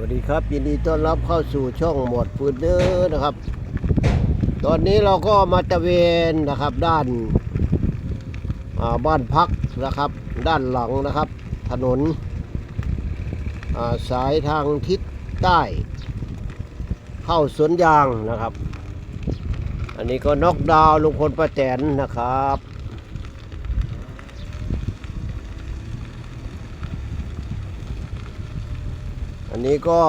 วัสดีครับยินดีต้อนรับเข้าสู่ช่องหมดฟืนเดอนะครับ ตอนนี้เราก็มาตะเวนนะครับด้านาบ้านพักนะครับ ด้านหลังนะครับ ถนนาสายทางทิศใต้ เข้าสวนยางนะครับ อันนี้ก็น็อกดาวลุงพลป้าแตนนะครับ อันนี้ก็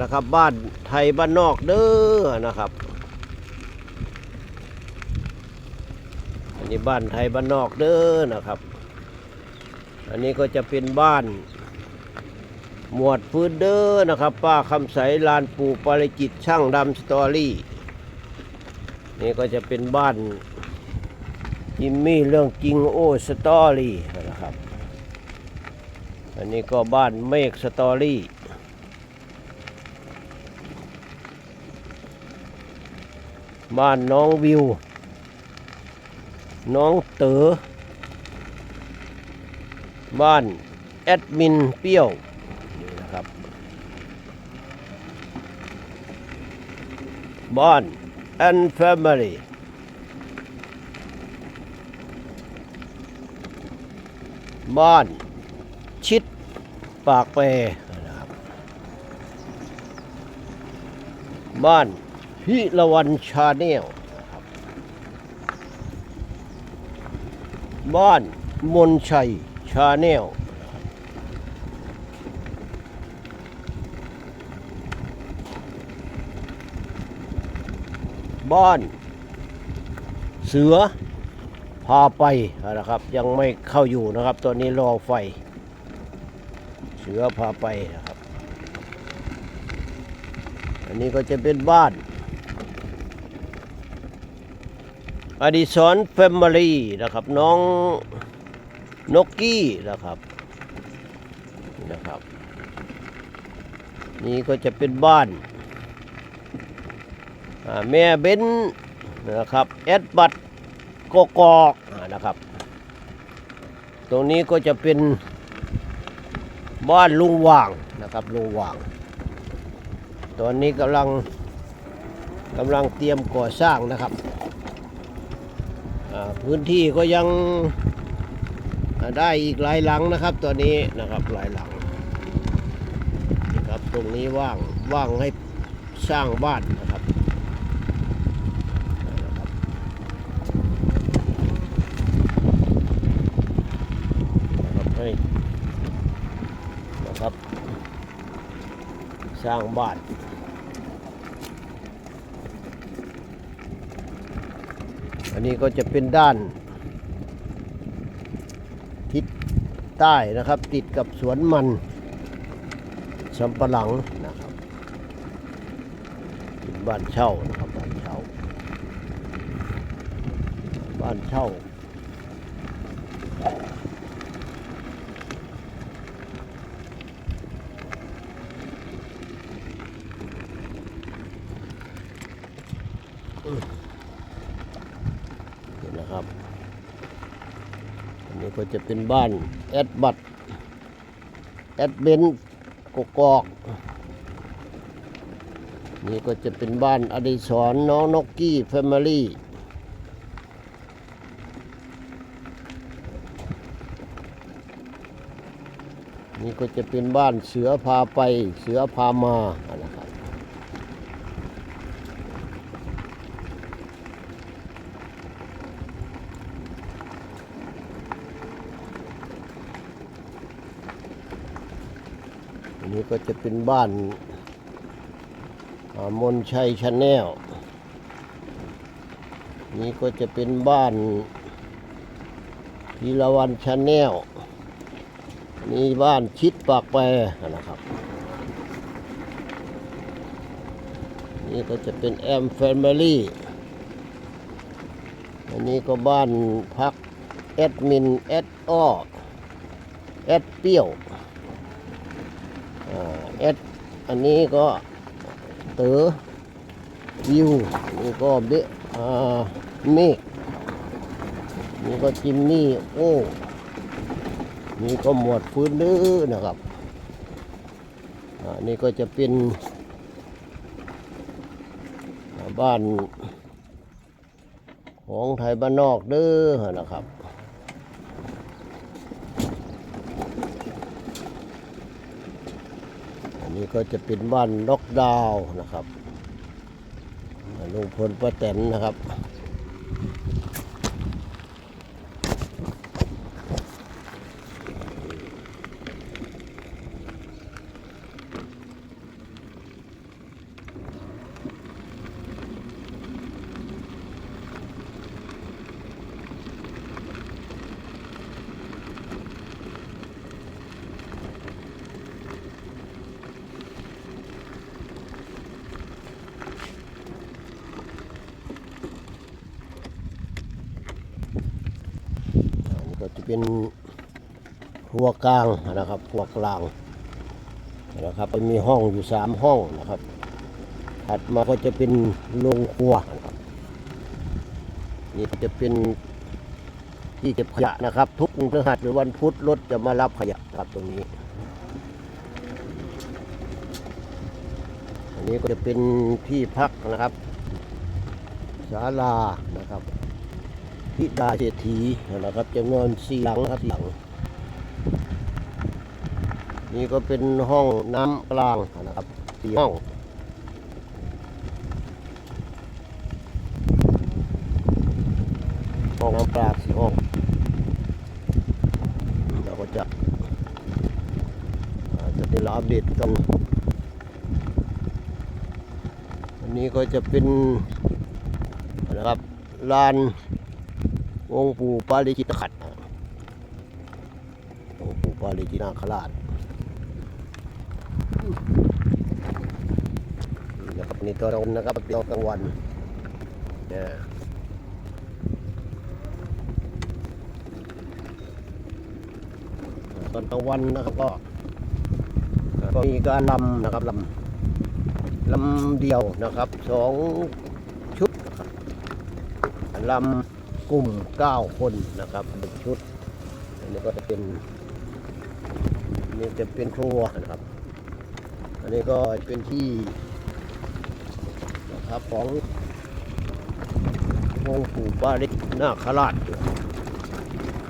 นะครับบ้านไทยบ้านนอกเด้อนะครับ อันนี้บ้านไทยบ้านนอกเด้อนะครับ อันนี้ก็จะเป็นบ้าน หมวดฟืนเด้อนะครับ ป้าคำใสลานปู่ปาริจิตช่างดำสตอรี่ นี่ก็จะเป็นบ้านจิมมี่เรื่องจริงโอ้สตอรี่นะครับ อันนี้ก็บ้านเมฆสตอรี่ บ้านน้องวิว น้องเต๋อ บ้านแอดมินเปี้ยวนี่นะครับ บ้านแอนแฟมิลี่บ้าน ชิดปากเปนะครับบ้านพิละวันชาแนลนะครับบ้านมนชัยชาแนลบ้านเสือพาไปนะครับ ยังไม่เข้าอยู่นะครับ ตอนนี้รอไฟ สือพาไปนะครับ อันนี้ก็จะเป็นบ้าน อดิสรแฟมิลี่นะครับ น้องนกกี้นะครับนะครับ นี่ก็จะเป็นบ้านแม่เบนนะครับแอดบัตกกอกนะครับ ตรงนี้ก็จะเป็น บ้านลุงว่างนะครับลุงว่าง ตอนนี้กำลังกำลังเตรียมก่อสร้างนะครับ พื้นที่ก็ยังได้อีกหลายหลังนะครับตอนนี้นะครับหลายหลังนะครับตรงนี้ว่างว่างให้สร้างบ้านนะครับนะครับนะครับให้ นะครับ สร้างบ้านอันนี้ก็จะเป็นด้าน ทิศใต้นะครับ ติดกับสวนมันสำปะหลังนะครับเป็นบ้านเช่านะครับบ้านเช่า บ้านเช่า นี่นะครับ อันนี้ก็จะเป็นบ้านแอดบัตแอดเบนกกอก นี่ก็จะเป็นบ้านอดิศรน้องนกกี้แฟมิลี่นี่ก็จะเป็นบ้านเสือพาไปเสือพามานะครับ อันนี้ก็จะเป็นบ้านอมนชัยชาแนลนี่ก็จะเป็นบ้านพีละวันชาแนลนี่บ้านชิดปากแปรนะครับ นี่ก็จะเป็นแอมแฟมิลี่อันนี้ก็บ้านพักแอดมินแอดอ้อแอดเปี้ยว เอสอันนี้ก็เต๋อวิวนี่ก็เบะอ่าเมฆนี่ก็จิมมี่โอ้นี่ก็หมวดฟื้นดื้อนะครับอ่านี่ก็จะเป็นบ้านของไทยบ้านนอกเด้อนะครับ นี่ก็จะเป็นบ้านล็อกดาวน์นะครับลุงพลป้าแตนนะครับ เป็นครัวกลางนะครับครัวกลางนะครับมันมีห้องอยู่สามห้องนะครับ ถัดมาก็จะเป็นโรงครัวนะครับนี่จะเป็นที่เก็บขยะนะครับ ทุกพฤหัสหรือวันพุธรถจะมารับขยะครับตรงนี้ อันนี้ก็จะเป็นที่พักนะครับศาลานะครับ พิดาเศรษฐีนะครับจำนวนสี่หลังนะครับสี่หลัง นี่ก็เป็นห้องน้ำกลางนะครับสี่ห้องห้องน้ำกลางสี่ห้องเราก็จะจะได้รับอัปเดตกันอันนี้ก็จะเป็นนะครับลาน องค์ปู่ปาริจิตขัดองค์ปู่ปาริจินาคราชนะครับนี่ตอนกลางนะครับตอนกลางวันเนี่ยตอนกลางวันนะครับก็ก็มีการลำนะครับลำลำเดียวนะครับสองชุดนะครับลำ กลุ่ม 9 คนนะครับหนึ่งชุดอันนี้ก็จะเป็นนนี้จะเป็นครัวนะครับ อันนี้ก็เป็นที่นะครับขององค์ปู่ปาริจินาคราช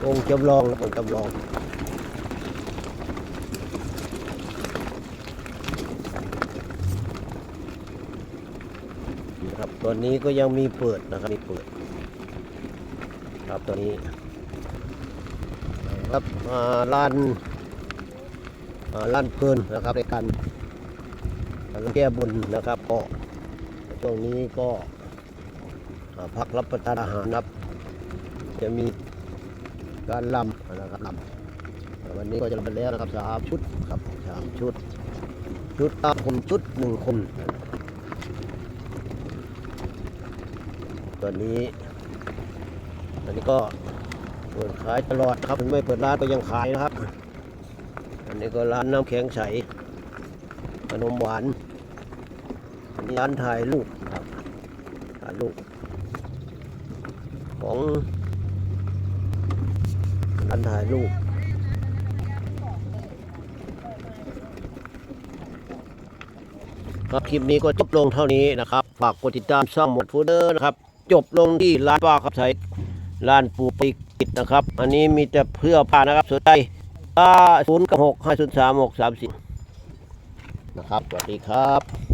องค์จำลองและองค์จำลองนะครับตอนนี้ก็ยังมีเปิดนะครับมีเปิด ครับตัวนี้ครับอ่านอ่านเพลินนะครับในการแก้บนนะครับก็ช่วงนี้ก็พักรับประทานอาหารนะครับ จะมีการลำนะครับลำวันนี้ก็จะลำไปแล้วนะครับสามชุดครับสามชุด ชุดตาคนชุดหนึ่งคนตอนนี้ อันนี้ก็เปิดขายตลอดนะครับไม่เปิดร้านก็ยังขายนะครับ อันนี้ก็ร้านน้ำแข็งใสขนมหวานอันนี้ร้านถ่ายรูปครับถ่ายรูปของร้านถ่ายรูปครับคลิปนี้ก็จบลงเท่านี้นะครับ ฝากกดติดตามช่องหมดฟูเดอร์นะครับ จบลงที่ร้านป้าครับใช้ ร้านปูปิกิจนะครับ อันนี้มีแต่เพื่อผ้านะครับสนใจก็ศูนย์กับหกห้าศูนย์สามหกสามสิบนะครับ สวัสดีครับ